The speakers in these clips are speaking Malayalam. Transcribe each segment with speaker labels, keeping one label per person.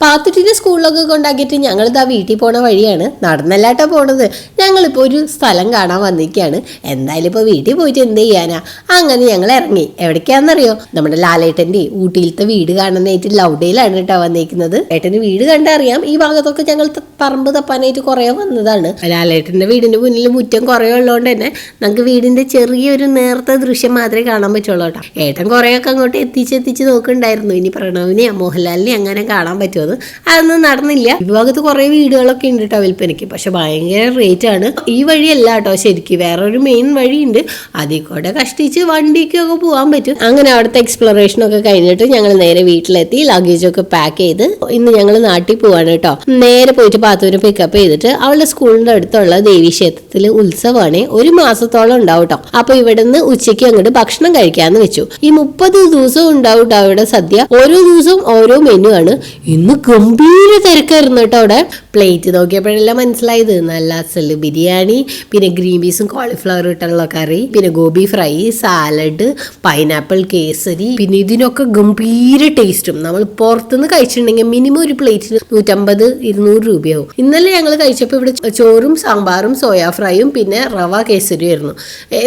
Speaker 1: പാത്തുട്ടിനെ സ്കൂളിലൊക്കെ കൊണ്ടാക്കിയിട്ട് ഞങ്ങളിതാ വീട്ടിൽ പോണ വഴിയാണ്. നടന്നല്ലാട്ടോ പോണത്. ഞങ്ങളിപ്പോൾ ഒരു സ്ഥലം കാണാൻ വന്നിരിക്കുകയാണ് എന്തായാലും ഇപ്പോൾ വീട്ടിൽ പോയിട്ട് എന്ത് ചെയ്യാനാ? അങ്ങനെ ഞങ്ങൾ ഇറങ്ങി. എവിടേക്കാണെന്നറിയോ നമ്മുടെ ലാലേട്ടന്റെ ഊട്ടിയിലത്തെ വീട് കാണാനായിട്ട് ലൗഡയിലാണ് കേട്ടോ വന്നിരിക്കുന്നത്. ഏട്ടന് വീട് കണ്ടറിയാം. ഈ ഭാഗത്തൊക്കെ ഞങ്ങൾ പറമ്പ് തപ്പാനായിട്ട് കുറേ വന്നതാണ്. ലാലേട്ടന്റെ വീടിന്റെ മുന്നിൽ മുറ്റം കുറേ ഉള്ളതുകൊണ്ട് തന്നെ നമുക്ക് വീടിന്റെ ചെറിയൊരു നേർത്ത ദൃശ്യം മാത്രമേ കാണാൻ പറ്റുള്ളൂ കേട്ടോ. ഏട്ടൻ കുറേയൊക്കെ അങ്ങോട്ട് എത്തിച്ച് എത്തിച്ച് നോക്കുന്നുണ്ടായിരുന്നു. ഇനി പ്രണവിനെയും മോഹൻലാലിനെ അങ്ങനെ കാണാൻ പറ്റുമെന്ന് അതൊന്നും നടന്നില്ല. ഈ ഭാഗത്ത് കുറേ വീടുകളൊക്കെ ഉണ്ട് കേട്ടോ വിൽപ്പനയ്ക്ക്. പക്ഷെ ഭയങ്കര റേറ്റ് ആണ്. ഈ വഴിയല്ല കേട്ടോ ശരിക്കും. വേറൊരു മെയിൻ വഴിയുണ്ട്. അതിൽ കൂടെ കഷ്ടിച്ച് വണ്ടിക്കൊക്കെ പോകാൻ പറ്റും. അങ്ങനെ അവിടുത്തെ എക്സ്പ്ലോറേഷൻ ഒക്കെ കഴിഞ്ഞിട്ട് ഞങ്ങൾ നേരെ വീട്ടിലെത്തി. ലഗേജ് ഒക്കെ പാക്ക് ചെയ്ത് ഇന്ന് ഞങ്ങൾ നാട്ടിൽ പോവാണ് കേട്ടോ. നേരെ പോയിട്ട് പാത്തൂര് പിക്കപ്പ് ചെയ്തിട്ട് അവളുടെ സ്കൂളിന്റെ അടുത്തുള്ള ദേവി ക്ഷേത്രത്തിൽ ഉത്സവമാണ് ഒരു മാസത്തോളം ഉണ്ടാവും കേട്ടോ. അപ്പൊ ഇവിടുന്ന് ഉച്ചയ്ക്ക് അങ്ങോട്ട് ഭക്ഷണം കഴിക്കാന്ന് വെച്ചു. ഈ മുപ്പത് ദിവസവും ഉണ്ടാവും കേട്ടോ അവിടെ സദ്യ. ഓരോ ദിവസവും ഓരോ മെനു ആണ്. ഇന്ന് ഗംഭീര തിരക്കായിരുന്നു കേട്ടോ അവിടെ. പ്ലേറ്റ് നോക്കിയപ്പോഴെല്ലാം മനസ്സിലായത്. നല്ല അസൽ ബിരിയാണി പിന്നെ ഗ്രീൻ പീസും കോളിഫ്ലവർ ഇട്ടുള്ള കറി പിന്നെ gobi fry salad pineapple kesari പിന്നെ ഇതിനൊക്കെ ഗംഭീര ടേസ്റ്റും നമ്മൾ പുറത്തുനിന്ന് കഴിച്ചിട്ടുണ്ടെങ്കിൽ മിനിമം ഒരു പ്ലേറ്റിന് നൂറ്റമ്പത് ഇരുന്നൂറ് രൂപയാവും. ഇന്നലെ ഞങ്ങൾ കഴിച്ചപ്പോൾ ഇവിടെ ചോറും സാമ്പാറും സോയാ ഫ്രൈയും പിന്നെ റവ കേസരിയും ആയിരുന്നു.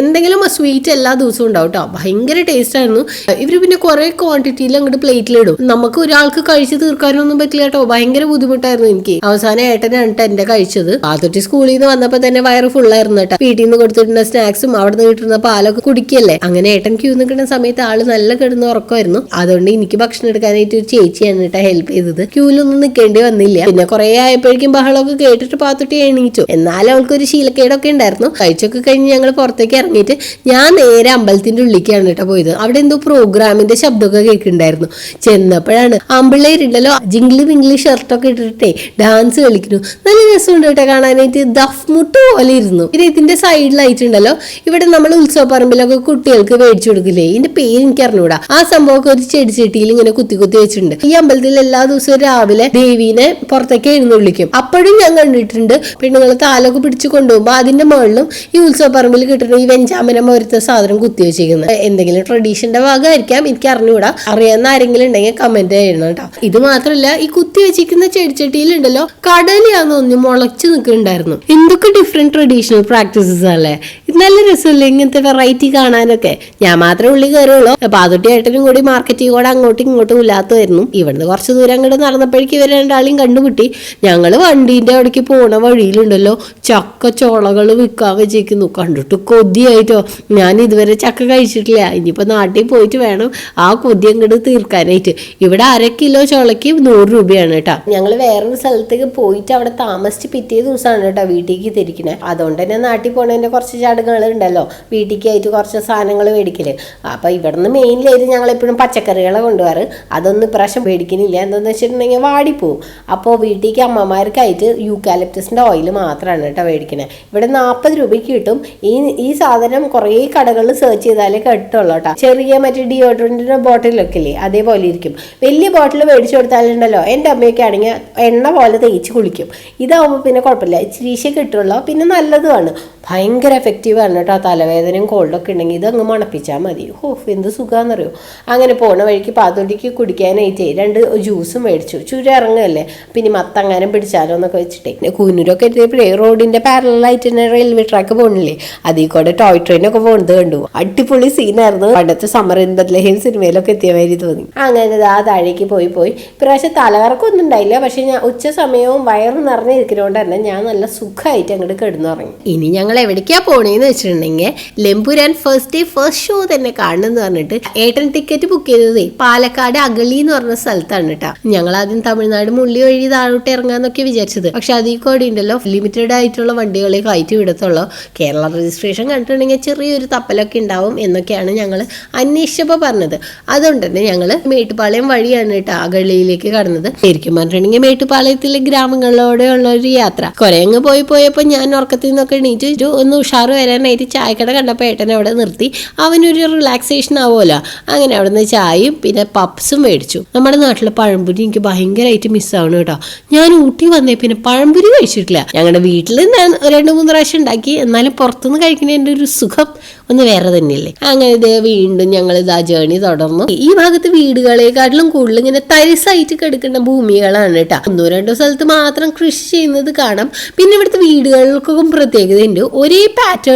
Speaker 1: എന്തെങ്കിലും സ്വീറ്റ് എല്ലാ ദിവസവും ഉണ്ടാവും കേട്ടോ. ഭയങ്കര ടേസ്റ്റ് ആയിരുന്നു. ഇവർ പിന്നെ കുറെ ക്വാണ്ടിറ്റിയിൽ അങ്ങോട്ട് പ്ലേറ്റിലിടും നമുക്ക് ഒരാൾക്ക് കഴിച്ച് തീർക്കാനൊന്നും പറ്റില്ല കേട്ടോ ഭയങ്കര ബുദ്ധിമുട്ടായിരുന്നു എനിക്ക്. അവസാനം ഏട്ടനാണ് ട്ടോ എന്റെ കഴിച്ചത്. ആദ്യത്തെ സ്കൂളിൽ നിന്ന് വന്നപ്പോ തന്നെ വയറ് ഫുള്ളായിരുന്നു കേട്ടോ വീട്ടിൽ നിന്ന് കൊടുത്തിട്ടുള്ള സ്നാക്സും അവിടെ നിന്ന് കിട്ടുന്ന പാലൊക്കെ കുടിക്കല്ലേ. അങ്ങനെ ഏട്ടൻ ക്യൂ നിൽക്കുന്ന സമയത്ത് ആൾ നല്ല കിടന്ന് ഉറക്കമായിരുന്നു. അതുകൊണ്ട് എനിക്ക് ഭക്ഷണം എടുക്കാനായിട്ട് ഒരു ചേച്ചിയാണ് കേട്ടോ ഹെൽപ്പ് ചെയ്തത്. ക്യൂലൊന്നും നിൽക്കേണ്ടി വന്നില്ല. പിന്നെ കുറെ ആയപ്പോഴേക്കും ബഹളമൊക്കെ കേട്ടിട്ട് പാത്തുട്ടി എണീറ്റു. എന്നാലും അവൾക്ക് ഒരു ശീലക്കേടൊക്കെ ഉണ്ടായിരുന്നു. കഴിച്ചൊക്കെ കഴിഞ്ഞ് ഞങ്ങൾ പുറത്തേക്ക് ഇറങ്ങിയിട്ട് ഞാൻ നേരെ അമ്പലത്തിന്റെ ഉള്ളിലേക്കാണ് കേട്ടോ പോയത്. അവിടെ എന്തോ പ്രോഗ്രാമിന്റെ ശബ്ദമൊക്കെ കേൾക്കുന്നുണ്ടായിരുന്നു. ചെന്നപ്പോഴാണ് ആമ്പിള്ളേരുണ്ടല്ലോ ജിംഗ്ലി പിങ്കിളി ഷർട്ടൊക്കെ ഇട്ടിട്ടേ ഡാൻസ് കളിക്കുന്നു. നല്ല രസമുണ്ട് കേട്ടോ കാണാനായിട്ട്. ദഫ് മുട്ട് പോലെ ഇരുന്നു. ഇത് ഇതിന്റെ സൈഡിലായിട്ടുണ്ടല്ലോ ഇവിടെ നമ്മൾ ഉത്സവപ്പറമ്പിലൊക്കെ കുട്ടികൾക്ക് മേടിച്ചു കൊടുക്കില്ലേ? ഇതിന്റെ പേര് എനിക്ക് അറിഞ്ഞൂടാ. ആ സംഭവമൊക്കെ ഒരു ചെടി ചെട്ടിയിൽ ഇങ്ങനെ കുത്തി കുത്തി വെച്ചിട്ടുണ്ട്. ഈ അമ്പലത്തിൽ എല്ലാ ദിവസവും രാവിലെ ദേവീനെ പുറത്തേക്ക് എഴുന്നള്ളിക്കും അപ്പോഴും ഞാൻ കണ്ടിട്ടുണ്ട്. പെണ്ണുങ്ങൾ താലൊക്കെ പിടിച്ചു കൊണ്ടുപോകുമ്പോൾ അതിന്റെ മുകളിലും ഈ ഉത്സവപ്പറമ്പിൽ കിട്ടുന്ന ഈ വെഞ്ചാമന പോലത്തെ സാധനം കുത്തി വെച്ചിരിക്കുന്നത് എന്തെങ്കിലും ട്രഡീഷന്റെ ഭാഗമായിരിക്കാം. എനിക്ക് അറിഞ്ഞുകൂടാ അറിയാവുന്ന ആരെങ്കിലും ഉണ്ടെങ്കിൽ കമന്റ് ചെയ്യണം കേട്ടോ. ഇത് മാത്രമല്ല ഈ കുത്തി വെച്ചിരിക്കുന്ന ചെടിച്ചട്ടിയിലുണ്ടല്ലോ കടലയാന്ന് തോന്നി മുളച്ചു നിൽക്കുന്നുണ്ടായിരുന്നു. എന്തൊക്കെ ഡിഫറെന്റ് ട്രഡീഷണൽ പ്രാക്ടീസസ് അല്ലേ നല്ല രസമല്ലേ ഇങ്ങനത്തെ വെറൈറ്റി കാണാനൊക്കെ? ഞാൻ മാത്രമേ ഉള്ളി കയറുള്ളൂ പാതുട്ടി ഏട്ടനും കൂടി മാർക്കറ്റിൽ കൂടെ അങ്ങോട്ടും ഇങ്ങോട്ടും ഇല്ലാത്തതായിരുന്നു. ഇവിടുന്ന് കുറച്ച് ദൂരം അങ്ങോട്ട് നടന്നപ്പോഴേക്കും ഇവർ രണ്ടാളെയും കണ്ടുപിട്ടി ഞങ്ങൾ വണ്ടീന്റെ അവിടേക്ക് പോണ വഴിയിലുണ്ടല്ലോ. ചക്ക ചോളകൾ വിൽക്കാൻ വെച്ചിരിക്കുന്നു. കണ്ടിട്ട് കൊതിയായിട്ടോ. ഞാൻ ഇതുവരെ ചക്ക കഴിച്ചിട്ടില്ല. ഇനിയിപ്പോൾ നാട്ടിൽ പോയിട്ട് വേണം ആ കൊതി അങ്ങോട്ട് തീർക്കാനായിട്ട്. ഇവിടെ അര കിലോ ചോളയ്ക്ക് നൂറ് രൂപയാണ് കേട്ടോ. ഞങ്ങൾ വേറൊരു സ്ഥലത്തേക്ക് പോയിട്ട് അവിടെ താമസിച്ച് പിറ്റേ ദിവസമാണ് കേട്ടോ വീട്ടിലേക്ക് തിരിക്കണേ. അതുകൊണ്ട് തന്നെ നാട്ടിൽ പോണതിന്റെ കുറച്ച് ചടങ്ങുകൾ ഉണ്ടല്ലോ വീട്ടിലേക്കായിട്ട് കുറച്ച് സാധനങ്ങൾ മേടിക്കൽ. അപ്പോൾ ഇവിടുന്ന് മെയിനിലായിട്ട് ഞങ്ങൾ എപ്പോഴും പച്ചക്കറികളെ കൊണ്ടുപോകാറ്. അതൊന്നും ഇപ്രാവശ്യം മേടിക്കുന്നില്ല എന്താണെന്ന് വെച്ചിട്ടുണ്ടെങ്കിൽ വാടിപ്പോവും. അപ്പോൾ വീട്ടിലേക്ക് അമ്മമാർക്കായിട്ട് യൂക്കാലിപ്റ്റസിന്റെ ഓയിൽ മാത്രമാണ് കേട്ടോ മേടിക്കണേ. ഇവിടെ നാൽപ്പത് രൂപയ്ക്ക് കിട്ടും. ഈ ഈ സാധനം കുറേ കടകളിൽ സെർച്ച് ചെയ്താലേ കിട്ടുള്ളൂ കേട്ടോ. ചെറിയ മറ്റേ ഡിയോഡ്രന്റിന്റെ ബോട്ടിലൊക്കെ ഇല്ലേ അതേപോലെ ഇരിക്കും. വലിയ ബോട്ടിൽ മേടിച്ചു കൊടുത്താലുണ്ടല്ലോ എന്റെ അമ്മയൊക്കെ ആണെങ്കിൽ എണ്ണ പോലെ തേച്ച് കുളിക്കും. ഇതാവുമ്പോൾ പിന്നെ കുഴപ്പമില്ല. ഇച്ചിരീശേ കിട്ടുള്ളൂ. പിന്നെ നല്ലതുമാണ്. ഭയങ്കര എഫക്റ്റീവാണ് കേട്ടോ. തലവേദനയും കോൾഡൊക്കെ ഉണ്ടെങ്കിൽ ഇതങ്ങ് മണപ്പിച്ചാൽ മതി. ഹോഫ് എന്ത് സുഖമാണെന്നറിയോ അങ്ങനെ പോണ വഴിക്ക് പാത്തോട്ടിക്ക് കുടിക്കാനായിട്ടേ രണ്ട് ജ്യൂസും മേടിച്ചു. ചുരു ഇറങ്ങല്ലേ? പിന്നെ മത്തങ്ങാനും പിടിച്ചാലോ എന്നൊക്കെ വെച്ചിട്ടേ. പിന്നെ കൂനൂരൊക്കെ എത്തിയപ്പോഴേ റോഡിന്റെ പാരലായിട്ട് തന്നെ റെയിൽവേ ട്രാക്ക് പോകണില്ലേ അതിൽ കൂടെ ടോയ് ട്രെയിനൊക്കെ പോകുന്നത് കണ്ടു. അടിപൊളി സീനായിരുന്നു പണ്ടത്തെ സമ്മർ ഇൻ സിനിമയിലൊക്കെ എത്തിയ മാതിരി തോന്നി. അങ്ങനെ ആ താഴേക്ക് പോയി പോയി. ഇപ്രാവശ്യം തലകറക്കൊന്നും ഉണ്ടായില്ല. പക്ഷെ ഞാൻ ഉച്ച സമയവും വയറ് നിറഞ്ഞിരിക്കുന്നതുകൊണ്ട് തന്നെ ഞാൻ നല്ല സുഖമായിട്ട് അങ്ങോട്ട് കിടന്നുറങ്ങി. ഇനി ഞങ്ങൾ എവിടേക്കാ പോണേന്ന് വെച്ചിട്ടുണ്ടെങ്കിൽ Empuraan first day first show തന്നെ കാണണമെന്ന് പറഞ്ഞിട്ട് ഏട്ടൻ ടിക്കറ്റ് ബുക്ക് ചെയ്തതേ പാലക്കാട് അഗളി എന്ന് പറഞ്ഞ സ്ഥലത്താണ് കേട്ടോ ഞങ്ങൾ ആദ്യം തമിഴ്നാട് മുള്ളി വഴി താഴോട്ട് ഇറങ്ങാന്നൊക്കെ വിചാരിച്ചത്. പക്ഷെ അതിൽ കൂടി ഉണ്ടല്ലോ ലിമിറ്റഡ് ആയിട്ടുള്ള വണ്ടികളെ കയറ്റി വിടത്തുള്ളൂ. കേരള രജിസ്ട്രേഷൻ കണ്ടിട്ടുണ്ടെങ്കിൽ ചെറിയൊരു തപ്പലൊക്കെ ഉണ്ടാവും എന്നൊക്കെയാണ് ഞങ്ങൾ അന്വേഷിച്ചപ്പോൾ പറഞ്ഞത്. അതുകൊണ്ട് തന്നെ ഞങ്ങൾ മേട്ടുപാളയം വഴിയാണ് കേട്ടോ അഗളിയിലേക്ക് കടന്നത്. ശരിക്കും പറഞ്ഞിട്ടുണ്ടെങ്കിൽ മേട്ടുപാളയത്തിലെ ഗ്രാമങ്ങളിലൂടെ ഉള്ള ഒരു യാത്ര. കുറെ അങ്ങ് പോയി പോയപ്പോൾ ഞാൻ ഉറക്കത്തിൽ നിന്നൊക്കെ എണീറ്റ് ഒന്ന് ഉഷാറ് വരാൻ വരാനായിട്ട് ചായക്കട കണ്ടപ്പോൾ ഏട്ടൻ അവിടെ നിർത്തി. അവനൊരു റിലാക്സേഷൻ ആവുമല്ലോ. അങ്ങനെ അവിടെ നിന്ന് ചായയും പിന്നെ പപ്സും മേടിച്ചു. നമ്മുടെ നാട്ടിലെ പഴംപൊരി എനിക്ക് ഭയങ്കരമായിട്ട് മിസ്സാവണം കേട്ടോ. ഞാൻ ഊട്ടി വന്നേ പിന്നെ പഴംപൊരി കഴിച്ചിട്ടില്ല. ഞങ്ങളുടെ വീട്ടിൽ ഞാൻ രണ്ട് മൂന്ന് പ്രാവശ്യം ഉണ്ടാക്കി. എന്നാലും പുറത്തുനിന്ന് കഴിക്കുന്നതിന്റെ ഒരു സുഖം ഒന്ന് വേറെ തന്നെയല്ലേ. അങ്ങനെ ഇത് വീണ്ടും ഞങ്ങൾ ഇതാ ജേണി തുടർന്നു. ഈ ഭാഗത്ത് വീടുകളെക്കാട്ടിലും കൂടുതൽ ഇങ്ങനെ തരിസായിട്ട് കിടക്കുന്ന ഭൂമികളാണ് കേട്ടോ. ഒന്നോ രണ്ടോ സ്ഥലത്ത് മാത്രം കൃഷി ചെയ്യുന്നത് കാണാം. പിന്നെ ഇവിടുത്തെ വീടുകൾക്കൊക്കെ പ്രത്യേകതയുണ്ട്. ഒരേ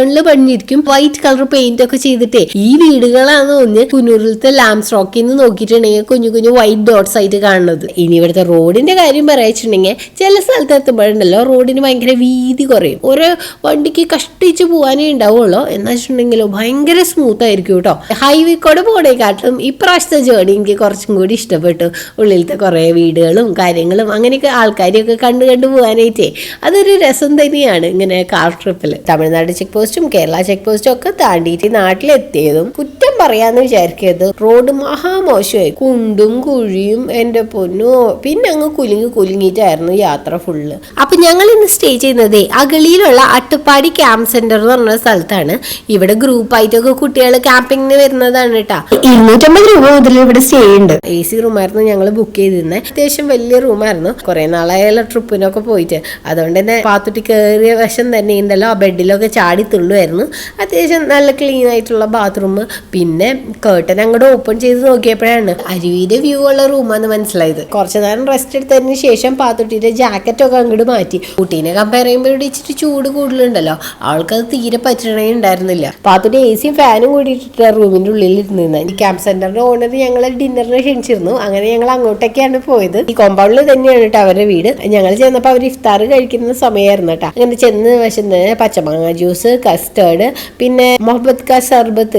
Speaker 1: പാറ്റേണിൽ പണിഞ്ഞിരിക്കും. വൈറ്റ് കളർ പെയിന്റ് ഒക്കെ ചെയ്തിട്ടേ. ഈ വീടുകളാണ് ഒന്ന് കുന്നൂരിലത്തെ ലാംസ് റോക്കിൽ നിന്ന് നോക്കിയിട്ടുണ്ടെങ്കിൽ കുഞ്ഞു കുഞ്ഞു വൈറ്റ് ഡോട്ട്സ് ആയിട്ട് കാണുന്നത്. ഇനി ഇവിടുത്തെ റോഡിന്റെ കാര്യം പറയാച്ചിട്ടുണ്ടെങ്കിൽ ചില സ്ഥലത്ത് എത്തുമ്പോഴുണ്ടല്ലോ റോഡിന് ഭയങ്കര വീതി കുറയും. ഓരോ വണ്ടിക്ക് കഷ്ടിച്ച് പോകാനേ ഉണ്ടാവുള്ളൂ. എന്ന് വെച്ചിട്ടുണ്ടെങ്കിലോ ഭയങ്കര സ്മൂത്ത് ആയിരിക്കും കേട്ടോ. ഹൈവേ കൂടെ പോണേക്കാട്ടും ഇപ്രാവശ്യത്തെ ജേണി എനിക്ക് കുറച്ചും കൂടി ഇഷ്ടപ്പെട്ടു. ഉള്ളിലത്തെ കുറേ വീടുകളും കാര്യങ്ങളും അങ്ങനെയൊക്കെ ആൾക്കാരെയൊക്കെ കണ്ടു കണ്ടു പോകാനായിട്ടേ അതൊരു രസം തന്നെയാണ് ഇങ്ങനെ കാർ ട്രിപ്പിൽ തമിഴ്നാട് ചെക്ക് പോസ്റ്റും കേരള ചെക്ക് പോസ്റ്റും ഒക്കെ താണ്ടിയിട്ട് നാട്ടിലെത്തിയതും കുറ്റം പറയാന്ന് വിചാരിക്കരുത്. റോഡ് മഹാമോശമായി. കുണ്ടും കുഴിയും എന്റെ പൊന്നു. പിന്നെ അങ്ങ് കുലുങ്ങി കുലുങ്ങിയിട്ടായിരുന്നു യാത്ര ഫുള്ള് അപ്പൊ ഞങ്ങൾ ഇന്ന് സ്റ്റേ ചെയ്യുന്നത് അഗളിയിലുള്ള അട്ടുപ്പാടി ക്യാമ്പ് സെന്റർ എന്ന് പറഞ്ഞ സ്ഥലത്താണ്. ഇവിടെ ഗ്രൂപ്പായിട്ടൊക്കെ കുട്ടികൾ ക്യാമ്പിങ്ങിന് വരുന്നതാണ് കേട്ടാ ഇരുന്നൂറ്റമ്പത് രൂപ മുതൽ ഇവിടെ സ്റ്റേ ഉണ്ട്. എ സി റൂമായിരുന്നു ഞങ്ങൾ ബുക്ക് ചെയ്തിരുന്നത് അത്യാവശ്യം വലിയ റൂമായിരുന്നു കുറെ നാളായാലും ട്രിപ്പിനൊക്കെ പോയിട്ട്. അതുകൊണ്ട് തന്നെ പാത്തുട്ടി കയറിയ വശം തന്നെ ഉണ്ടല്ലോ ആ ബെഡിലൊക്കെ ചാടി തുള്ളുമായിരുന്നു അത്യാവശ്യം നല്ല ക്ലീൻ ആയിട്ടുള്ള ബാത്റൂം പിന്നെ കേട്ടൻ അങ്ങോട്ട് ഓപ്പൺ ചെയ്ത് നോക്കിയപ്പോഴാണ് അരുവിയുടെ വ്യൂ ഉള്ള റൂമാന്ന് മനസ്സിലായത്. കുറച്ച് നേരം റെസ്റ്റ് എടുത്തതിന് ശേഷം പാത്തുട്ടിയുടെ ജാക്കറ്റ് ഒക്കെ അങ്ങോട്ട് മാറ്റി. കുട്ടീനെ കമ്പയർ ചെയ്യുമ്പോൾ ഇവിടെ ചൂട് കൂടുതലുണ്ടല്ലോ. ആൾക്കത് തീരെ പറ്റണേ ഉണ്ടായിരുന്നില്ല പാത്തുട്ടി എ സിയും ഫാനും കൂടിയിട്ടിട്ട് റൂമിന്റെ ഉള്ളിൽ ഇരുന്നിരുന്നത് ഈ ക്യാമ്പ് സെന്ററിന്റെ ഓണർ ഞങ്ങളെ ഡിന്നറിന് ക്ഷണിച്ചിരുന്നു. അങ്ങനെ ഞങ്ങൾ അങ്ങോട്ടൊക്കെയാണ് പോയത്. ഈ കോമ്പൗണ്ടിൽ തന്നെയാണ് കേട്ടോ അവരുടെ വീട്. ഞങ്ങൾ ചെന്നപ്പോൾ അവർ ഇഫ്താർ കഴിക്കുന്ന സമയമായിരുന്നു കേട്ടോ. അങ്ങനെ ചെന്ന് വശന്ന് പച്ചമാങ്ങ ജ്യൂസ് കസ്റ്റേർഡ് പിന്നെ മുഹബത്ത് കാ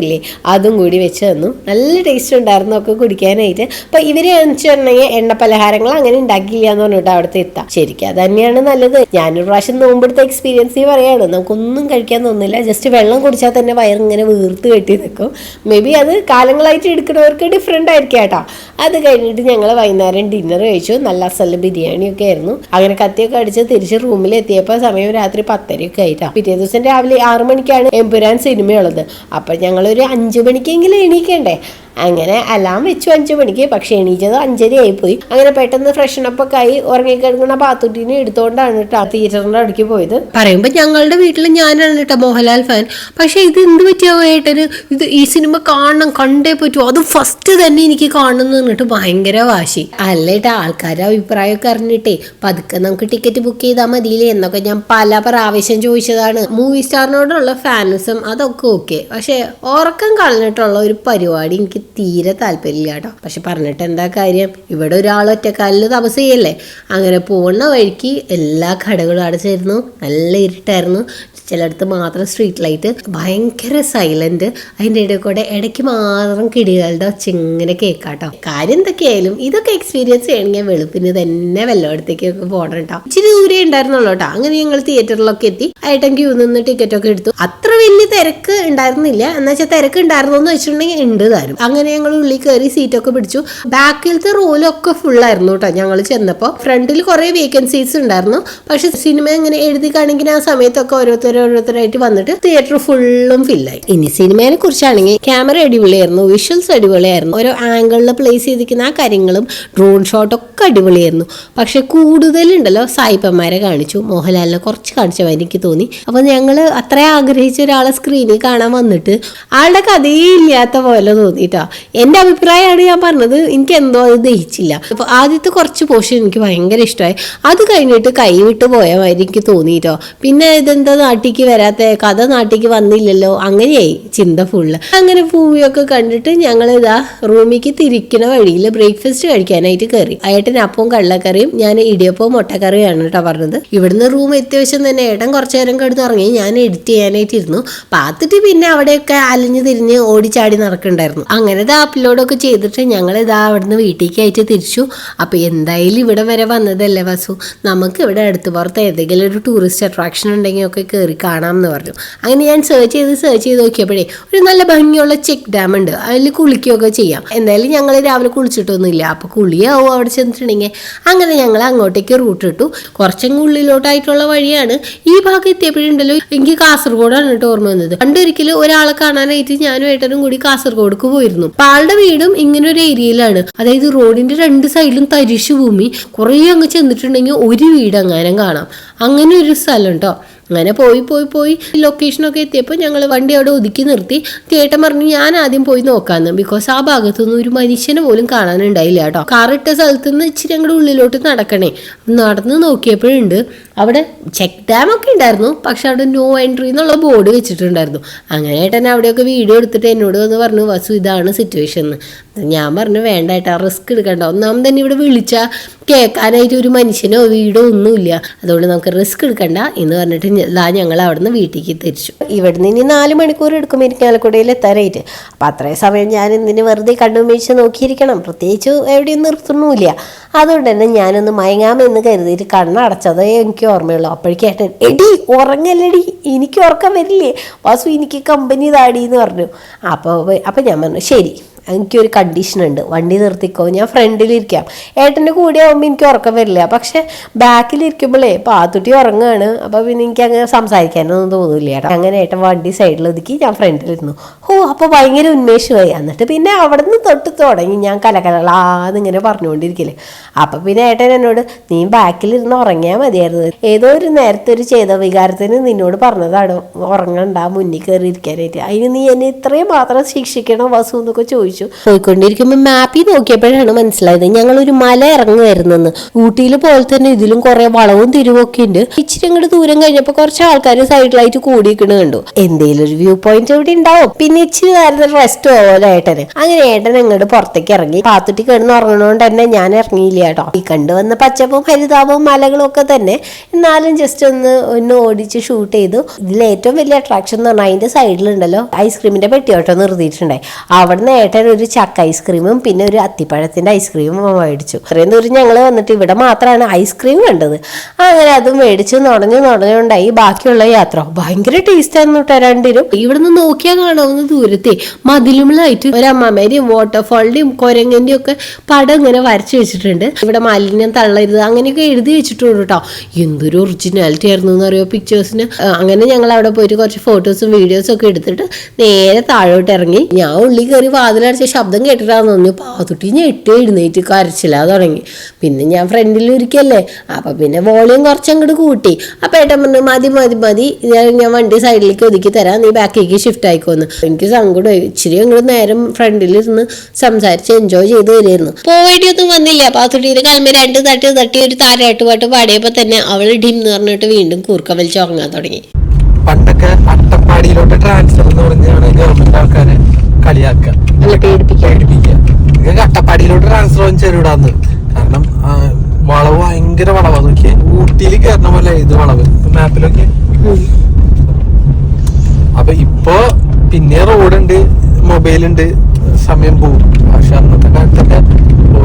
Speaker 1: ഇല്ലേ അതും കൂടി വെച്ച് തന്നു. നല്ല ടേസ്റ്റ് ഉണ്ടായിരുന്നു ഒക്കെ കുടിക്കാനായിട്ട്. അപ്പൊ ഇവർ വെച്ചിട്ടുണ്ടെങ്കിൽ എണ്ണ പലഹാരങ്ങൾ അങ്ങനെ ഉണ്ടാക്കിയില്ല എന്ന് പറഞ്ഞിട്ട് അവിടുത്തെ എത്താം. ശരിക്കും അത് തന്നെയാണ് നല്ലത്. ഞാനൊരു പ്രാവശ്യം നോമ്പെടുത്ത എക്സ്പീരിയൻസ് പറയാണ്. നമുക്കൊന്നും കഴിക്കാൻ തോന്നില്ല ജസ്റ്റ് വെള്ളം കുടിച്ചാൽ തന്നെ വയറിങ്ങനെ വീർത്ത് കെട്ടി നിൽക്കും. മേ ബി അത് കാലങ്ങളായിട്ട് എടുക്കുന്നവർക്ക് ഡിഫറെന്റ് ആയിരിക്കും കേട്ടോ. അത് കഴിഞ്ഞിട്ട് ഞങ്ങൾ വൈകുന്നേരം ഡിന്നർ കഴിച്ചു. നല്ല അസൽ ബിരിയാണിയൊക്കെ ആയിരുന്നു. അങ്ങനെ കത്തിയൊക്കെ അടിച്ച് തിരിച്ച് റൂമിൽ എത്തിയപ്പോൾ സമയം രാത്രി പത്തരയൊക്കെ ആയിട്ടാ. പിറ്റേ ദിവസം രാവിലെ ആറു മണിക്കാണ് എമ്പുരാൻ സിനിമയുള്ളത്. അപ്പം ഞങ്ങളൊരു അഞ്ചു മണിക്കെങ്കിലും എണീക്കണ്ടേ? അങ്ങനെ അലാം വെച്ചു അഞ്ചു മണിക്ക്. പക്ഷെ എണീച്ചത് അഞ്ചര ആയിപ്പോയി അങ്ങനെ പെട്ടെന്ന് ഫ്രഷനപ്പൊക്കെ ആയി ഉറങ്ങിക്കിടങ്ങുന്ന പാത്തുട്ടിനെ എടുത്തോണ്ടാണ് കേട്ടോ തിയേറ്ററിന്റെ അടുക്ക് പോയത്. പറയുമ്പോ ഞങ്ങളുടെ വീട്ടിൽ ഞാനാണ് കേട്ടോ മോഹൻലാൽ ഫാൻ പക്ഷെ ഇത് എന്ത് പറ്റിയോ ഏട്ടന്? ഇത് ഈ സിനിമ കാണണം കണ്ടേ പറ്റൂ. അത് ഫസ്റ്റ് തന്നെ എനിക്ക് കാണണം എന്നിട്ട് ഭയങ്കര വാശി. അല്ലേട്ടാ ആൾക്കാരുടെ അഭിപ്രായമൊക്കെ അറിഞ്ഞിട്ടേ. പതുക്കെ നമുക്ക് ടിക്കറ്റ് ബുക്ക് ചെയ്താൽ മതിയില്ലേ എന്നൊക്കെ ഞാൻ പല പ്രാവശ്യം ചോദിച്ചതാണ്. മൂവി സ്റ്റാറിനോടുള്ള ഫാനിസം അതൊക്കെ ഓക്കെ പക്ഷെ ഉറക്കം കളഞ്ഞിട്ടുള്ള ഒരു പരിപാടി എനിക്ക് തീരെ താല്പര്യമില്ല കേട്ടോ. പക്ഷെ പറഞ്ഞിട്ട് എന്താ കാര്യം? ഇവിടെ ഒരാൾ ഒറ്റക്കാലിൽ തപസ് ചെയ്യല്ലേ അങ്ങനെ പോകുന്ന വഴിക്ക് എല്ലാ കടകളും ചേരുന്നു നല്ല ഇരുട്ടായിരുന്നു. ചിലയിടത്ത് മാത്രം സ്ട്രീറ്റ് ലൈറ്റ് ഭയങ്കര സൈലന്റ് അതിന്റെ ഇടയിൽ കൂടെ ഇടയ്ക്ക് മാത്രം കിടികളുടെ ഒച്ച ഇങ്ങനെ കേൾക്കാട്ടോ. കാര്യം എന്തൊക്കെയായാലും ഇതൊക്കെ എക്സ്പീരിയൻസ് ചെയ്യണമെങ്കിൽ വെളുപ്പിന് തന്നെ വല്ലയിടത്തേക്കൊക്കെ പോകണം കേട്ടോ ഇച്ചിരി ദൂരെ ഉണ്ടായിരുന്നുള്ളൂ കേട്ടോ അങ്ങനെ ഞങ്ങൾ തിയേറ്ററിലൊക്കെ എത്തി. ഏട്ടൻ ക്യൂ നിന്ന് ടിക്കറ്റ് ഒക്കെ എടുത്തു. അത്ര വലിയ തിരക്ക് ഉണ്ടായിരുന്നില്ല. എന്നാ വെച്ചാൽ തിരക്ക് ഉണ്ടായിരുന്നു എന്ന് വെച്ചിട്ടുണ്ടെങ്കിൽ ഉണ്ട് താനും. അങ്ങനെ ഞങ്ങൾ ഉള്ളിൽ കയറി സീറ്റ് ഒക്കെ പിടിച്ചു. ബാക്കിലത്തെ റോലൊക്കെ ഫുള്ളായിരുന്നു കേട്ടോ ഞങ്ങൾ ചെന്നപ്പോൾ ഫ്രണ്ടിൽ കുറേ വേക്കൻസീസ് ഉണ്ടായിരുന്നു. പക്ഷെ സിനിമ ഇങ്ങനെ എഴുതി കാണിക്കുന്ന ആ സമയത്തൊക്കെ ഓരോരുത്തർ ഓരോരുത്തരായിട്ട് വന്നിട്ട് തിയേറ്റർ ഫുള്ളും ഫില്ലായി ഇനി സിനിമയെ കുറിച്ചാണെങ്കിൽ ക്യാമറ അടിപൊളിയായിരുന്നു വിഷ്വൽസ് അടിപൊളിയായിരുന്നു ഓരോ ആംഗിളിൽ പ്ലേസ് ചെയ്തിരിക്കുന്ന ആ കാര്യങ്ങളും ഡ്രോൺ ഷോട്ട് ഒക്കെ അടിപൊളിയായിരുന്നു. പക്ഷെ കൂടുതലുണ്ടല്ലോ സായിപ്പന്മാരെ കാണിച്ചു മോഹൻലാലിനെ കുറച്ച് കാണിച്ച എനിക്ക് തോന്നി. അപ്പൊ ഞങ്ങൾ അത്ര ആഗ്രഹിച്ച ഒരാളെ സ്ക്രീനിൽ കാണാൻ വന്നിട്ട് ആളുടെ കഥയേ ഇല്ലാത്ത പോലെ തോന്നിട്ടാ. എന്റെ അഭിപ്രായമാണ് ഞാൻ പറഞ്ഞത് എനിക്ക് എന്തോ അത് ദഹിച്ചില്ല. അപ്പൊ ആദ്യത്തെ കുറച്ച് പോഷൻ എനിക്ക് ഭയങ്കര ഇഷ്ടമായി. അത് കഴിഞ്ഞിട്ട് കൈവിട്ട് പോയ മാതിരി എനിക്ക് തോന്നിട്ടോ. പിന്നെ ഇതെന്താ നാട്ടിക്ക് വരാത്ത കഥ നാട്ടിക്ക് വന്നില്ലല്ലോ. അങ്ങനെയായി ചിന്ത ഫുള്ള് അങ്ങനെ ഭൂമിയൊക്കെ കണ്ടിട്ട് ഞങ്ങൾ ഇതാ റൂമിക്ക് തിരിക്കണ വഴിയിൽ ബ്രേക്ക്ഫാസ്റ്റ് കഴിക്കാനായിട്ട് കയറി ഏട്ടൻ അപ്പവും കള്ളക്കറിയും ഞാൻ ഇടിയപ്പവും മുട്ടക്കറിയാണ് കേട്ടോ പറഞ്ഞത്. ഇവിടുന്ന് റൂം എത്തിയ വശം തന്നെ. ഏട്ടൻ കുറച്ചു നേരം കിടന്ന് ഇറങ്ങി ഞാൻ എഡിറ്റ് ചെയ്യാനായിട്ടിരുന്നു പാത്തിട്ട് പിന്നെ അവിടെയൊക്കെ അലിഞ്ഞു തിരിഞ്ഞ് ഓടിച്ചാടി നടക്കണ്ടായിരുന്നു. അങ്ങനെ ഇത് അപ്ലോഡൊക്കെ ചെയ്തിട്ട് ഞങ്ങൾ ഇതാ അവിടുന്ന് വീട്ടിലേക്ക് ആയിട്ട് തിരിച്ചു. അപ്പോൾ എന്തായാലും ഇവിടെ വരെ വന്നതല്ലേ വസു? നമുക്ക് ഇവിടെ അടുത്ത് പുറത്ത് ഏതെങ്കിലും ഒരു ടൂറിസ്റ്റ് അട്രാക്ഷൻ ഉണ്ടെങ്കിൽ ഒക്കെ കയറി കാണാം എന്ന് പറഞ്ഞു. അങ്ങനെ ഞാൻ സെർച്ച് ചെയ്ത് സെർച്ച് ചെയ്ത് നോക്കിയപ്പോഴേ ഒരു നല്ല ഭംഗിയുള്ള ചെക്ക് ഡാം ഉണ്ട്. അതിൽ കുളിക്കുകയൊക്കെ ചെയ്യാം. എന്തായാലും ഞങ്ങൾ രാവിലെ കുളിച്ചിട്ടൊന്നുമില്ല. അപ്പോൾ കുളിയാവും അവിടെ ചെന്നിട്ടുണ്ടെങ്കിൽ. അങ്ങനെ ഞങ്ങൾ അങ്ങോട്ടേക്ക് റൂട്ട് ഇട്ടു. കുറച്ചങ്ങ് ഉള്ളിലോട്ടായിട്ടുള്ള വഴിയാണ്. ഈ ഭാഗം എത്തിയപ്പോഴുണ്ടല്ലോ എനിക്ക് കാസർഗോഡാണ് കേട്ടോ ഓർമ്മ വന്നത്. പണ്ടൊരിക്കലും ഒരാളെ കാണാനായിട്ട് ഞാനും ഏട്ടനും കൂടി കാസർഗോഡ്ക്ക് പോയിരുന്നു. അപ്പൊ ആളുടെ വീടും ഇങ്ങനെ ഒരു ഏരിയയിലാണ്. അതായത് റോഡിന്റെ രണ്ട് സൈഡിലും തരിശു ഭൂമി കുറേ അങ്ങ് ചെന്നിട്ടുണ്ടെങ്കിൽ ഒരു വീട് അങ്ങനെ കാണാം. അങ്ങനെ ഒരു സ്ഥലം കേട്ടോ അങ്ങനെ പോയി പോയി പോയി. ലൊക്കേഷനൊക്കെ എത്തിയപ്പോൾ ഞങ്ങൾ വണ്ടി അവിടെ ഒതുക്കി നിർത്തി. ചേട്ടൻ പറഞ്ഞു ഞാൻ ആദ്യം പോയി നോക്കാമെന്ന് ബിക്കോസ് ആ ഭാഗത്തുനിന്ന് ഒരു മനുഷ്യനെ പോലും കാണാനുണ്ടായില്ല കേട്ടോ. കാറിട്ട സ്ഥലത്ത് നിന്ന് ഇച്ചിരി അങ്ങോട്ട് ഉള്ളിലോട്ട് നടക്കണേ. നടന്ന് നോക്കിയപ്പോഴുണ്ട് അവിടെ ചെക്ക് ഡാം ഒക്കെ ഉണ്ടായിരുന്നു പക്ഷെ അവിടെ നോ എൻട്രി എന്നുള്ള ബോർഡ് വെച്ചിട്ടുണ്ടായിരുന്നു. അങ്ങനെ തന്നെ അവിടെയൊക്കെ വീഡിയോ എടുത്തിട്ട് എന്നോട് വന്ന് പറഞ്ഞു വസു ഇതാണ് സിറ്റുവേഷൻ എന്ന് ഞാൻ പറഞ്ഞു വേണ്ട ഏട്ടാ റിസ്ക് എടുക്കണ്ട. ഒന്നാമത് തന്നെ ഇവിടെ വിളിച്ചാൽ കേൾക്കാനായിട്ട് ഒരു മനുഷ്യനോ വീടോ ഒന്നുമില്ല. അതുകൊണ്ട് നമുക്ക് റിസ്ക് എടുക്കണ്ട. എന്ന് പറഞ്ഞിട്ട് ഇതാ ഞങ്ങൾ അവിടെ നിന്ന് വീട്ടിലേക്ക് തിരിച്ചു. ഇവിടുന്ന് ഇനി നാല് മണിക്കൂർ എടുക്കും ഇരിക്കാലക്കുടയിൽ എത്താനായിട്ട് അപ്പം അത്രയും സമയം ഞാൻ എന്തിനു വെറുതെ കണ്ണുമീഴ്ച നോക്കിയിരിക്കണം. പ്രത്യേകിച്ച് എവിടെയും നിർത്തുന്നുമില്ല. അതുകൊണ്ട് തന്നെ ഞാനൊന്ന് മയങ്ങാമെന്ന് കരുതിയിട്ട് കണ്ണടച്ചതേ എനിക്ക് ഓർമ്മയുള്ളൂ. അപ്പോഴേക്കേട്ടൻ എടി ഉറങ്ങല്ലടി എനിക്ക് ഉറക്കം വരില്ലേ? വാസു എനിക്ക് കമ്പനി താടി എന്ന് പറഞ്ഞു. അപ്പോൾ അപ്പം ഞാൻ പറഞ്ഞു ശരി. എനിക്കൊരു കണ്ടീഷൻ ഉണ്ട്. വണ്ടി നിർത്തിക്കോ. ഞാൻ ഫ്രണ്ടിലിരിക്കാം. ഏട്ടന്റെ കൂടെ ആകുമ്പോൾ എനിക്ക് ഉറക്കം വരില്ല. പക്ഷെ ബാക്കിലിരിക്കുമ്പോഴേ പാത്തുട്ടി ഉറങ്ങുകയാണ് അപ്പോൾ പിന്നെ എനിക്ക് അങ്ങനെ സംസാരിക്കാനൊന്നും തോന്നില്ല ഏട്ടാ. അങ്ങനെ ഏട്ടൻ വണ്ടി സൈഡിൽ ഒതുക്കി ഞാൻ ഫ്രണ്ടിലിരുന്നു. ഓ അപ്പോൾ ഭയങ്കര ഉന്മേഷമായി. എന്നിട്ട് പിന്നെ അവിടെ നിന്ന് തൊട്ട് തുടങ്ങി ഞാൻ കലകലാന്നിങ്ങനെ പറഞ്ഞുകൊണ്ടിരിക്കില്ലേ അപ്പോൾ പിന്നെ ഏട്ടൻ എന്നോട് നീ ബാക്കിലിരുന്ന് ഉറങ്ങിയാൽ മതിയായിരുന്നു. ഏതോ ഒരു നേരത്തെ ഒരു ചെയ്ത വികാരത്തിന് നിന്നോട് പറഞ്ഞതാണ്. ഉറങ്ങണ്ട മുന്നിൽ കയറി ഇരിക്കാനായിട്ട് അതിന് നീ എന്നെ ഇത്രയും മാത്രം ശിക്ഷിക്കണം വസു എന്നൊക്കെ ചോദിച്ചു. പോയിക്കൊണ്ടിരിക്കുമ്പോൾ മാപ്പിൽ നോക്കിയപ്പോഴാണ് മനസ്സിലായത് ഞങ്ങൾ ഒരു മല ഇറങ്ങുമായിരുന്നെന്ന് ഊട്ടിയിൽ പോലെ തന്നെ ഇതിലും കുറെ വളവും തിരിവൊക്കെ ഉണ്ട്. ഇച്ചിരി അങ്ങോട്ട് ദൂരം കഴിഞ്ഞപ്പോൾ കുറച്ച് ആൾക്കാർ സൈഡിലായിട്ട് കൂടിയിരിക്കണ കണ്ടു. എന്തെങ്കിലും ഒരു വ്യൂ പോയിന്റ് ഇവിടെ ഉണ്ടാവും. പിന്നെ ഇച്ചിരി നേരത്തെ റെസ്റ്റ് പോകല്ലോ ഏട്ടന്. അങ്ങനെ ഏട്ടൻ അങ്ങോട്ട് പുറത്തേക്ക് ഇറങ്ങി. പാത്തുട്ടി കിടന്ന് ഉറങ്ങണോണ്ട് തന്നെ ഞാൻ ഇറങ്ങിയില്ല കേട്ടോ. ഈ കണ്ടുവന്ന പച്ചപ്പും ഹരിതാപവും മലകളും ഒക്കെ തന്നെ എന്നാലും ജസ്റ്റ് ഒന്ന് ഒന്ന് ഓടിച്ച് ഷൂട്ട് ചെയ്തു. ഇതിൽ ഏറ്റവും വലിയ അട്രാക്ഷൻ എന്ന് പറഞ്ഞാൽ അതിന്റെ സൈഡിലുണ്ടല്ലോ ഐസ്ക്രീമിന്റെ പെട്ടിയോട്ടോ നിർത്തിയിട്ടുണ്ടായി. അവിടുന്ന് ഏട്ടൻ ഒരു ചക്ക ഐസ്ക്രീമും പിന്നെ ഒരു അത്തിപ്പഴത്തിന്റെ ഐസ്ക്രീമും മേടിച്ചു. ഇത്രയും ദൂരം ഞങ്ങൾ വന്നിട്ട് ഇവിടെ മാത്രമാണ് ഐസ്ക്രീം കണ്ടത്. അങ്ങനെ അത് മേടിച്ച് നുടഞ്ഞു നുണഞ്ഞുകൊണ്ടായി ബാക്കിയുള്ള യാത്ര. ഭയങ്കര ടേസ്റ്റ് ആയിരുന്നു കേട്ടോ രണ്ടിനും. ഇവിടുന്ന് നോക്കിയാൽ കാണാവുന്ന ദൂരത്തെ മതിലുമിലായിട്ട് ഒരു അമ്മമ്മേരെയും വാട്ടർഫാളിന്റെയും കൊരങ്ങന്റെയും ഒക്കെ പടം ഇങ്ങനെ വരച്ചു വെച്ചിട്ടുണ്ട്. ഇവിടെ മാലിന്യം തള്ളരുത് അങ്ങനെയൊക്കെ എഴുതി വെച്ചിട്ടുണ്ട് കേട്ടോ എന്തൊരു ഒറിജിനാലിറ്റി ആയിരുന്നു എന്ന് പറയുമോ പിക്ചേഴ്സിന് അങ്ങനെ ഞങ്ങൾ അവിടെ പോയിട്ട് കുറച്ച് ഫോട്ടോസും വീഡിയോസും ഒക്കെ എടുത്തിട്ട് നേരെ താഴോട്ട് ഇറങ്ങി. ഞാൻ ഉള്ളി കയറി വാതിലടച്ച ശബ്ദം കേട്ടിട്ടാന്ന് തോന്നി പാവത്തുട്ടി ഞെട്ടി എഴുന്നേറ്റ് കരച്ചിലാ തുടങ്ങി. പിന്നെ ഞാൻ ഫ്രണ്ടിൽ ഇരിക്കല്ലേ അപ്പൊ പിന്നെ വോളിയം കുറച്ചങ്ങോട്ട് കൂട്ടി. അപ്പൊ ഏട്ടൻ പറഞ്ഞു മതി മതി മതി. ഞാൻ ഞാൻ വണ്ടി സൈഡിലേക്ക് ഒതുക്കി തരാം. നീ ബാക്കിലേക്ക് ഷിഫ്റ്റ് ആയിക്കോന്ന്. എനിക്ക് സങ്കടമായി ഇച്ചിരി അങ്ങോട്ട് നേരം ഫ്രണ്ടിലിരുന്ന് സംസാരിച്ച് എൻജോയ് ചെയ്ത് വരികയായിരുന്നു പോയിട്ടൊന്നും വന്നില്ല. പാത്തുട്ടിയുടെ കാൽമ രണ്ട് തട്ടി തട്ടി ഒരു താരാട്ട് പാട്ട് പാടിയപ്പോൾ തന്നെ അവൾ ഡിം എന്ന് പറഞ്ഞിട്ട് വീണ്ടും കൂർക്ക വലിച്ച് ഉറങ്ങാൻ തുടങ്ങി.
Speaker 2: പണ്ടൊക്കെ അട്ടപ്പാടിയിലോട്ട് ട്രാൻസ്ഫർ എന്ന് പറഞ്ഞാണ് ഗവൺമെന്റ് ആൾക്കാരെ കളിയാക്കുക. പേടിപ്പിക്കുക. നിങ്ങൾക്ക് അട്ടപ്പാടിയിലോട്ട് ട്രാൻസ്ഫർ ചെറുവിടാന്ന് കാരണം വളവ് ഭയങ്കര വളവാ. നോക്കിയേ ഊട്ടിയിൽ കയറണ പോലെ ഇത് വളവ്. മാപ്പിലൊക്കെ അപ്പൊ ഇപ്പൊ പിന്നെ റോഡുണ്ട് മൊബൈലുണ്ട് സമയം പോകും പക്ഷെ അന്നത്തെ കാലത്തൊക്കെ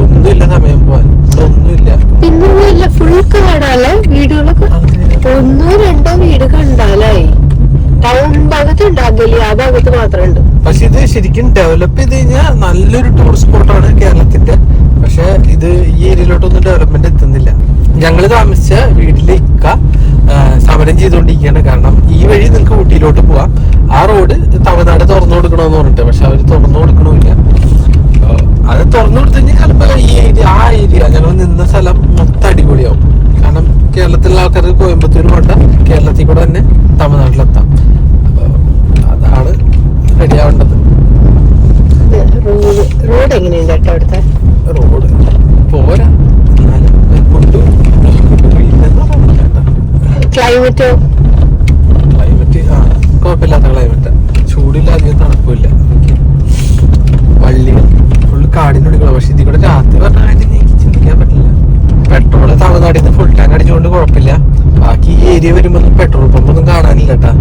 Speaker 2: ഒന്നുമില്ല സമയം പോവാൻ. ഒന്നുമില്ല
Speaker 1: പിന്നൊന്നുമില്ല. ഫുൾ കാടാല്ലേ വീടുകളൊക്കെ ഒന്നോ രണ്ടോ വീട് കണ്ടാലായി. ടൗൺ ഭാഗത്ത് ഉണ്ടാകില്ല ആ ഭാഗത്ത് മാത്രമുണ്ട്.
Speaker 2: പക്ഷെ ഇത് ശരിക്കും ഡെവലപ്പ് ചെയ്ത് കഴിഞ്ഞാൽ നല്ലൊരു ടൂറിസ്റ്റ് സ്പോട്ടാണ് കേരളത്തിന്റെ. പക്ഷെ ഇത് ഈ ഏരിയയിലോട്ടൊന്നും ഡെവലപ്മെന്റ് എത്തുന്നില്ല. ഞങ്ങൾ താമസിച്ച വീട്ടിലെ ഇക്ക സമരം ചെയ്തുകൊണ്ടിരിക്കുകയാണ്. കാരണം ഈ വഴി നിങ്ങൾക്ക് ഊട്ടിയിലോട്ട് പോവാം. ആ റോഡ് തമിഴ്നാട് തുറന്നു കൊടുക്കണമെന്ന് പറഞ്ഞിട്ട് പക്ഷെ അവർ തുറന്നു കൊടുക്കണമില്ല. അത് തുറന്നു കൊടുത്തു കഴിഞ്ഞാൽ ഈ ഏരിയ ആ ഏരിയ ഞങ്ങൾ നിന്ന സ്ഥലം മൊത്തം അടിപൊളിയാവും. കാരണം കേരളത്തിലുള്ള ആൾക്കാർക്ക് കോയമ്പത്തൂർ പോണ്ട കേരളത്തിൽ കൂടെ തന്നെ തമിഴ്നാട്ടിലെത്താം അപ്പൊ അതാണ് റെഡിയാവേണ്ടത്
Speaker 1: റോഡ് റോഡ് എങ്ങനെയുണ്ട് കേട്ടോ അവിടുത്തെ
Speaker 2: റോഡ് പോരാ എന്നാലും കൊണ്ടുപോകും ഇല്ലെന്ന് പറയാൻ കേട്ടോ
Speaker 1: ക്ലൈമറ്റോ
Speaker 2: ക്ലൈമറ്റ് ആ കുഴപ്പമില്ലാത്ത ക്ലൈമറ്റ് ചൂടില്ല അധികം തണുപ്പില്ല വള്ളികൾ ഫുൾ കാടിനുള്ളിൽ പക്ഷെ ഇതിൽ കൂടെ രാത്രി പറഞ്ഞാൽ എനിക്ക് ചിന്തിക്കാൻ പറ്റില്ല. പെട്രോൾ തമിഴ്നാട്ടിൽ നിന്ന് ഫുൾ ടാങ്ക് അടിച്ചുകൊണ്ട് കുഴപ്പമില്ല. ബാക്കി ഏരിയ വരുമ്പോൾ പെട്രോൾ പമ്പൊന്നും കാണാനില്ല കേട്ടാ.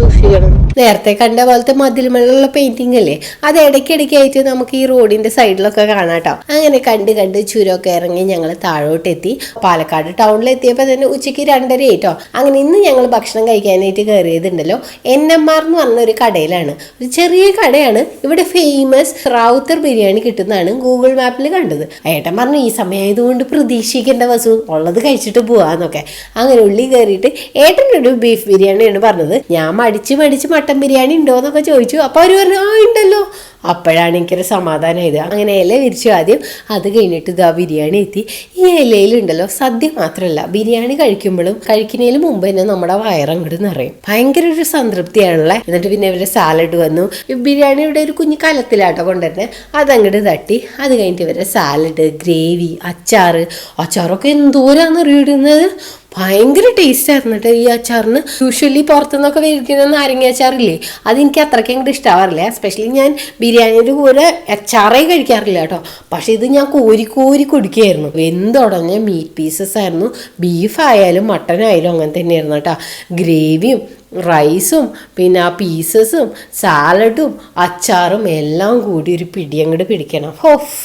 Speaker 1: സൂക്ഷിക്കണം. നേരത്തെ കണ്ട പോലത്തെ മതിലുമുള്ള പെയിന്റിംഗ് അല്ലേ? അത് ഇടയ്ക്കിടയ്ക്കായിട്ട് നമുക്ക് ഈ റോഡിന്റെ സൈഡിലൊക്കെ കാണാട്ടോ അങ്ങനെ കണ്ട് കണ്ട് ചുരമൊക്കെ ഇറങ്ങി ഞങ്ങൾ താഴോട്ട് എത്തി പാലക്കാട് ടൗണിൽ എത്തിയപ്പോൾ തന്നെ ഉച്ചയ്ക്ക് രണ്ടര ആയിട്ടോ. അങ്ങനെ ഇന്ന് ഞങ്ങൾ ഭക്ഷണം കഴിക്കാനായിട്ട് കയറിയതുണ്ടല്ലോ. എൻ എം ആർ എന്ന് പറഞ്ഞ ഒരു കടയിലാണ്. ഒരു ചെറിയ കടയാണ്. ഇവിടെ ഫേമസ് റാവുത്തർ ബിരിയാണി കിട്ടുന്നതാണ് ഗൂഗിൾ മാപ്പിൽ കണ്ടത്. ഏട്ടൻ പറഞ്ഞു ഈ സമയമായതുകൊണ്ട് പ്രതീക്ഷിക്കേണ്ട വസു ഉള്ളത് കഴിച്ചിട്ട് പോവാന്നൊക്കെ. അങ്ങനെ ഉള്ളി കയറിയിട്ട് ഏട്ടന്റെ ഒരു ബീഫ് ബിരിയാണിയാണ് പറഞ്ഞത്. ഞാൻ മടിച്ച് മടിച്ച് മട്ടൻ ബിരിയാണി ഉണ്ടോ എന്നൊക്കെ ചോദിച്ചു. അപ്പോൾ അവർ പറഞ്ഞു ആ ഉണ്ടല്ലോ. അപ്പോഴാണ് എനിക്കൊരു സമാധാനമായത് അങ്ങനെ ഇല വിരിച്ചു ആദ്യം. അത് കഴിഞ്ഞിട്ട് ഇതാ ബിരിയാണി എത്തി. ഈ ഇലയിലുണ്ടല്ലോ സദ്യ മാത്രമല്ല ബിരിയാണി കഴിക്കുമ്പോഴും കഴിക്കുന്നതിന് മുമ്പ് തന്നെ നമ്മുടെ വയറങ്ങോട്ട് നിറയും. ഭയങ്കര ഒരു സംതൃപ്തിയാണല്ലേ? എന്നിട്ട് പിന്നെ ഇവരുടെ സാലഡ് വന്നു. ഈ ബിരിയാണിയുടെ ഒരു കുഞ്ഞു കലത്തിലാട്ടോ കൊണ്ടുവരുന്നത് അതങ്ങോട്ട് തട്ടി. അത് കഴിഞ്ഞിട്ട് ഇവരുടെ സാലഡ് ഗ്രേവി അച്ചാറ്. അച്ചാറൊക്കെ എന്തോരാന്ന് അറിയിടുന്നത് ഭയങ്കര ടേസ്റ്റ് ആയിരുന്നു കേട്ടോ ഈ അച്ചാറിന്. യൂഷ്വലി പുറത്തുനിന്നൊക്കെ മേടിക്കുന്ന നാരങ്ങ അച്ചാറില്ലേ അതെനിക്ക് അത്രയ്ക്ക് അങ്ങോട്ട് ഇഷ്ടാവാറില്ല. എസ്പെഷ്യലി ഞാൻ ബിരിയാണിയുടെ കൂടെ അച്ചാറേ കഴിക്കാറില്ല കേട്ടോ പക്ഷെ ഇത് ഞാൻ കോരി കോരി കുടിക്കുകയായിരുന്നു. വെന്തുടഞ്ഞ മീറ്റ് പീസസ് ആയിരുന്നു. ബീഫ് ആയാലും മട്ടൻ ആയാലും അങ്ങനെ തന്നെയായിരുന്നു കേട്ടോ ഗ്രേവിയും റൈസും പിന്നെ ആ പീസസും സാലഡും അച്ചാറും എല്ലാം കൂടി ഒരു പിടി അങ്ങോട്ട് പിടിക്കണം. ഹോഫ്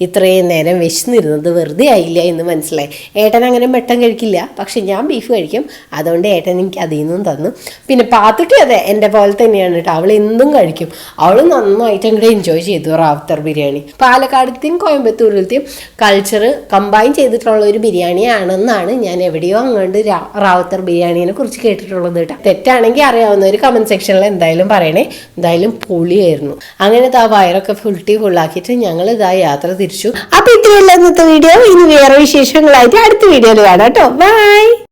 Speaker 1: ഇത്രയും നേരം വിശന്നിരുന്നത് വെറുതെ ആയില്ല എന്ന് മനസ്സിലായി. ഏട്ടൻ അങ്ങനെ മെട്ടൻ കഴിക്കില്ല. പക്ഷെ ഞാൻ ബീഫ് കഴിക്കും. അതുകൊണ്ട് ഏട്ടൻ എനിക്ക് അതിൽ നിന്നും തന്നു. പിന്നെ പാത്തുട്ടി അതെ എന്റെ പോലെ തന്നെയാണ് കേട്ടോ. അവൾ എന്തും കഴിക്കും. അവൾ നന്നായിട്ട് അങ്ങോട്ട് എൻജോയ് ചെയ്തു റാവുത്തർ ബിരിയാണി. പാലക്കാടത്തെയും കോയമ്പത്തൂരിലത്തെയും കൾച്ചർ കമ്പൈൻ ചെയ്തിട്ടുള്ള ഒരു ബിരിയാണിയാണെന്നാണ് ഞാൻ എവിടെയോ അങ്ങോട്ട് റാവത്തർ ബിരിയാണിനെ കുറിച്ച് കേട്ടിട്ടുള്ളത് കേട്ടോ. തെറ്റാണെങ്കിൽ അറിയാവുന്ന ഒരു കമന്റ് സെക്ഷനിൽ എന്തായാലും പറയണേ. എന്തായാലും പൊളിയായിരുന്നു. അങ്ങനെ ആ വയറൊക്കെ ഫുൾട്ടി ഫുള്ളാക്കിയിട്ട് ഞങ്ങൾ ഇതാ യാത്ര തിരിച്ചു അപ്പൊ ഇത്രയല്ല ഇന്നത്തെ വീഡിയോ ഇനി വേറെ വിശേഷങ്ങളായിട്ട് അടുത്ത വീഡിയോയിൽ കാണാം കേട്ടോ. ബൈ